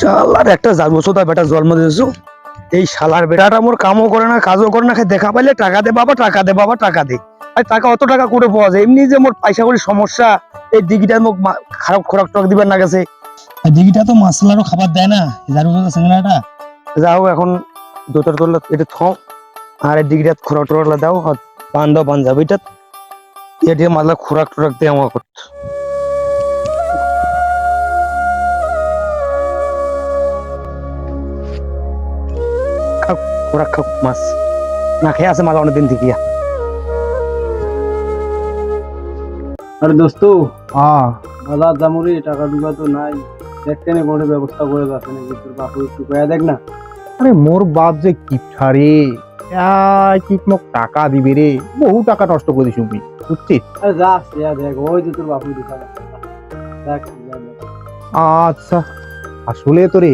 শালার একটা জাগবসতা বেটা জন্ম দিয়েছ। এই শালার বেটাটা মোর কামও করে না কাজও করে না দেখা পাইলে টাকা দে বাবা টাকা দে বাবা টাকা দে। আর টাকা অত টাকা করে পাওয়া যায় এমনি যে মোর পয়সা করি সমস্যা এই দিঘিটা মোক খারাপ খোরাক টোরাক দিবার না গেছে। দিঘিটা তো মাছলারও খাবার দেয় না জারুটা সিঙ্গাটা যাও এখন দোতর তোলা এটা থাও আর এই দিঘিটা খোরাক টোরাক দাও পান দাও পাঞ্জাবিটা এটা মাছলা খোরাক টোরাক দিয়ে আমার করতে। খাও মাছ। না খেয়ে আছে মাছ অনেকদিন থেকে। আরে দোস্ত হ্যাঁ। বাজার জামুরি টাকা ডুবা তো নাই। কোনো ব্যবস্থা করে যাচ্ছে নাকি তোর বাপু একটু কয়া দেখ না। আরে মোর বাপ যে কিপঠা রে কি মোক টাকা দিবে রে বহু টাকা নষ্ট করে দিস বুঝছিস? আরে যা দেখ ওই যে তোর বাপু দেখা দেখ। আচ্ছা আসলে তো রে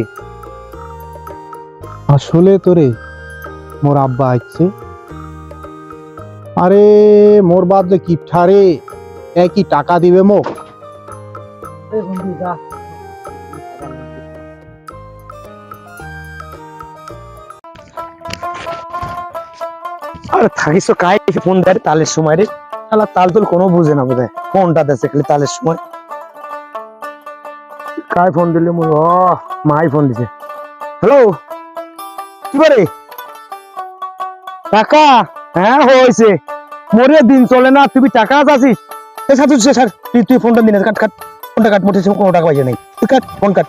আসলে তো রে। মোর আব্বা আসছে আরে মোর বাপ যে কিপঠা রে একই টাকা দিবে মোক? যা। আর থাকিস কাই ফোন দেয় তালের সময় রে? শালা তাল তুল কোনো বুঝে না বোধহয়। ফোনটা দেশে খালি তালের সময়। কাই ফোন দিলে মুই ও মাই ফোন দিছে। হ্যালো? কি করে টাকা হ্যাঁ হয়েছে। মরে দিন চলে না তুমি টাকা সাথে স্যার তুই তুই ফোনটা কাট কাট। ফোনটা কাট কোনো টাকা পাইছে তুই কাট ফোন কাট।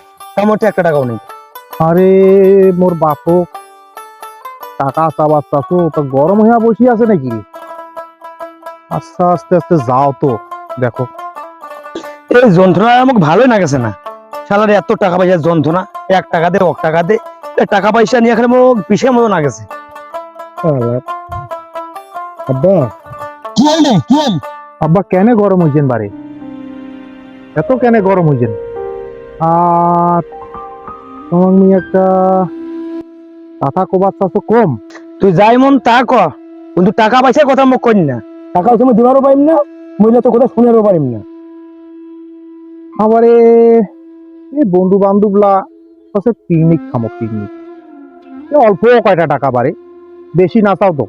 একটা টাকাও নেই। আরে, মোর টাকা তা গরম হইয়া বসে আছে নাকি? আস্তে আস্তে আস্তে যাও তো, দেখো। এই যন্ত্রণা আমাকে ভালোই না গেছে না। শালার, এত টাকা পয়সা যন্ত্রণা। এক টাকা দে এক টাকা দে। টাকা পয়সা নিয়ে এখানে মোক বিষের মতো না গেছে আব্বা। কি হল কি হল আব্বা কেন গরম হইছেন এত কেন গরম হইছেন? আর তোমার একটা কথা কবার চাচ্ছ কম। তুই যাই মন তা ক কিন্তু টাকা পয়সার কথা মোক কই না। টাকা তুমি দিবারও পারিম না মহিলা তো কথা শুনেরও পারিম না। আবারে এই বন্ধু বান্ধবলা কাছে পিকনিক খামো পিকনিক। অল্প কয়টা টাকা পারে বেশি না চাও তো।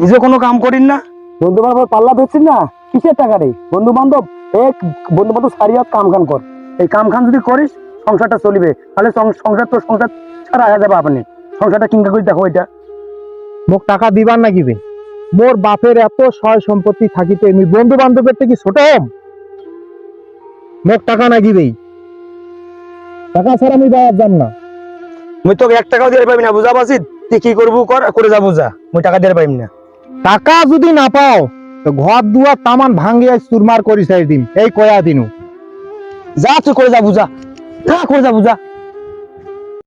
নিজে কোনো কাম করিন না? বন্ধু বান্ধব পাল্লা ধরছিস না? কিসের টাকা রে? বন্ধু বান্ধব এক বন্ধু বান্ধব সারিয়া কাম খান কর। এই কাম খান যদি করিস সংসারটা চলিবে। তাহলে সংসার তো সংসার ছাড়া হয়ে যাবে আপনি। সংসারটা কিংকা করে দেখো এটা। মোক টাকা দিবার না কিবে মোর বাপের এত সয় সম্পত্তি থাকিতে আমি বন্ধু বান্ধবের থেকে ছোট হম। মোক টাকা না দিবেই টাকা ছাড়া আমি বাদ যাম না। মুই তোকে এক টাকাও দিয়ে পাবি না বুঝা পাচ্ছি কি করব? কর, করে করে যা। মুই টাকা দিয়ে পাইম না। টাকা যদি না পাও, তো ঘর দুয়ার তামান ভাঙ্গিয়া চুরমার করি সাই দিম এই কয়া দিনু। যা তুই করে যা। বুঝা যা করে যা। বুঝা